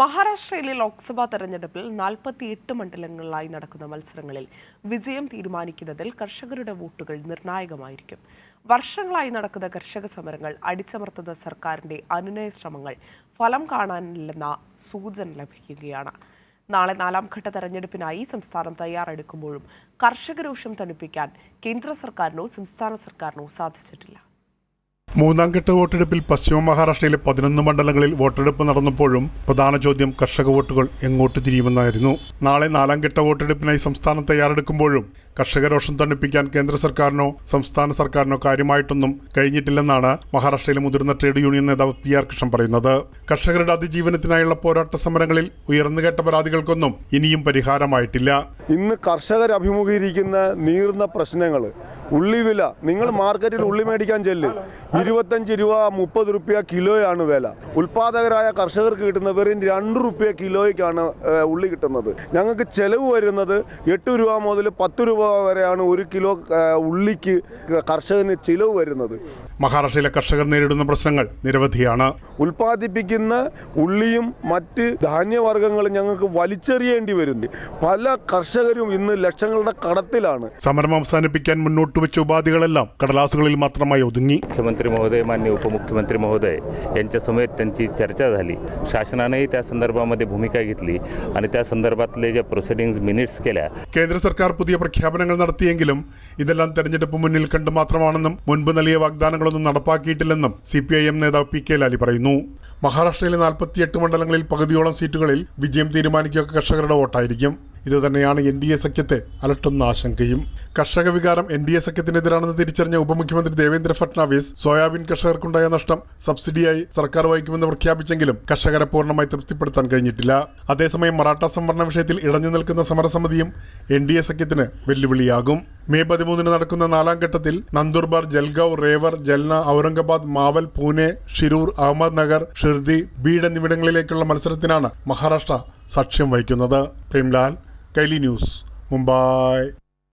മഹാരാഷ്ട്രയിലെ ലോക്സഭാ തെരഞ്ഞെടുപ്പിൽ നാൽപ്പത്തിയെട്ട് മണ്ഡലങ്ങളിലായി നടക്കുന്ന മത്സരങ്ങളിൽ വിജയം തീരുമാനിക്കുന്നതിൽ കർഷകരുടെ വോട്ടുകൾ നിർണായകമായിരിക്കും. വർഷങ്ങളായി നടക്കുന്ന കർഷക സമരങ്ങൾ അടിച്ചമർത്തുന്ന സർക്കാരിന്റെ അനുനയ ശ്രമങ്ങൾ ഫലം കാണാനില്ലെന്ന സൂചന ലഭിക്കുകയാണ്. നാളെ നാലാം ഘട്ട തെരഞ്ഞെടുപ്പിനായി സംസ്ഥാനം തയ്യാറെടുക്കുമ്പോഴും കർഷകരോഷം തണുപ്പിക്കാൻ കേന്ദ്ര സർക്കാരിനോ സംസ്ഥാന സർക്കാരിനോ സാധിച്ചിട്ടില്ല. മൂന്നാം ഘട്ട വോട്ടെടുപ്പിൽ പശ്ചിമ മഹാരാഷ്ട്രയിലെ പതിനൊന്ന് മണ്ഡലങ്ങളിൽ വോട്ടെടുപ്പ് നടന്നപ്പോഴും പ്രധാന ചോദ്യം കർഷക വോട്ടുകൾ എങ്ങോട്ട് തിരിയുമെന്നായിരുന്നു. നാളെ നാലാം ഘട്ട വോട്ടെടുപ്പിനായി സംസ്ഥാനം തയ്യാറെടുക്കുമ്പോഴും കർഷക രോഷം തണുപ്പിക്കാൻ കേന്ദ്ര സർക്കാരിനോ സംസ്ഥാന സർക്കാരിനോ കാര്യമായിട്ടൊന്നും കഴിഞ്ഞിട്ടില്ലെന്നാണ് മഹാരാഷ്ട്രയിലെ മുതിർന്ന ട്രേഡ് യൂണിയൻ നേതാവ് പി ആർ കൃഷ്ണൻ പറയുന്നത്. കർഷകരുടെ അതിജീവനത്തിനായുള്ള പോരാട്ട സമരങ്ങളിൽ ഉയർന്നുകേട്ട പരാതികൾക്കൊന്നും ഇനിയും പരിഹാരമായിട്ടില്ല. ഇന്ന് കർഷകർ അഭിമുഖീകരിക്കുന്ന നീർന്ന പ്രശ്നങ്ങൾ ഉള്ളിവില നിങ്ങൾ മാർക്കറ്റിൽ ഉള്ളി മേടിക്കാൻ ചെല്ല്. ഇരുപത്തഞ്ച് രൂപ മുപ്പത് റുപ്യ കിലോയാണ് വില. ഉൽപാദകരായ കർഷകർക്ക് കിട്ടുന്ന വെറും രണ്ട് റുപ്യ കിലോയ്ക്കാണ് ഉള്ളി കിട്ടുന്നത്. ഞങ്ങൾക്ക് ചെലവ് വരുന്നത് എട്ട് രൂപ മുതൽ പത്ത് രൂപ വരെയാണ് ഒരു കിലോ ഉള്ളിക്ക് കർഷകന് ചിലവ് വരുന്നത്. മഹാരാഷ്ട്രയിലെ കർഷകർ നേരിടുന്ന പ്രശ്നങ്ങൾ നിരവധിയാണ്. ഉൽപ്പാദിപ്പിക്കുന്ന ഉള്ളിയും മറ്റ് ധാന്യവർഗങ്ങളും ഞങ്ങൾക്ക് വലിച്ചെറിയേണ്ടി വരുന്നു. പല കർഷകരും ഇന്ന് ലക്ഷങ്ങളുടെ കടത്തിലാണ് സമരം അവസാനിപ്പിക്കാൻ മുന്നോട്ട് വെച്ച ഉപാധികളെല്ലാം കടലാസുകളിൽ മാത്രമായി ഒതുങ്ങി मुख्यमंत्री महोदय मान्य उपमुख्यमंत्री महोदय यांच्यासमवेत त्यांची चर्चा झाली शासनानेही त्या संदर्भामध्ये भूमिका घेतली आणि त्या संदर्भातले ज्या प्रोसिडिंग्ज मिनिट्स केल्या കേന്ദ്ര സർക്കാർ പുതിയ പ്രഖ്യാപനങ്ങൾ നടത്തിയെങ്കിലും ഇതെല്ലാം തെരഞ്ഞെടുപ്പ് മുന്നിൽ കണ്ട് മാത്രമാണെന്നും മുൻപ് നൽകിയ വാഗ്ദാനങ്ങളൊന്നും നടപ്പാക്കിയിട്ടില്ലെന്നും സി പി ഐ എം നേതാവ് പി കെ ലാലി പറയുന്നു മഹാരാഷ്ട്രയിലെ നാൽപ്പത്തിയെട്ട് മണ്ഡലങ്ങളിൽ പകുതിയോളം സീറ്റുകളിൽ വിജയം തീരുമാനിക്കുക കർഷകരുടെ വോട്ടായിരിക്കും ഇത് തന്നെയാണ് എൻ ഡി എ സഖ്യത്തെ അലട്ടുന്ന ആശങ്കയും. കർഷക വികാരം എൻ ഡി എ സഖ്യത്തിനെതിരാണെന്ന് തിരിച്ചറിഞ്ഞ ഉപമുഖ്യമന്ത്രി ദേവേന്ദ്ര ഫട്നാവിസ് സോയാബീൻ കർഷകർക്കുണ്ടായ നഷ്ടം സബ്സിഡിയായി സർക്കാർ വഹിക്കുമെന്ന് പ്രഖ്യാപിച്ചെങ്കിലും കർഷകരെ പൂർണമായി തൃപ്തിപ്പെടുത്താൻ കഴിഞ്ഞിട്ടില്ല. അതേസമയം മറാഠ സംവരണ വിഷയത്തിൽ ഇടഞ്ഞു നിൽക്കുന്ന സമരസമിതിയും എൻ ഡി എ സഖ്യത്തിന് വെല്ലുവിളിയാകും. മെയ് പതിമൂന്നിന് നടക്കുന്ന നാലാം ഘട്ടത്തിൽ നന്ദുർബാർ ജൽഗാവ് റേവർ ജൽന ഔറംഗാബാദ് മാവൽ പൂനെ ഷിരൂർ അഹമ്മദ് നഗർ ഷിർദി ബീഡ് എന്നിവിടങ്ങളിലേക്കുള്ള മത്സരത്തിനാണ് മഹാരാഷ്ട്ര സാക്ഷ്യം വഹിക്കുന്നത്. Premlal Daily News, Mumbai.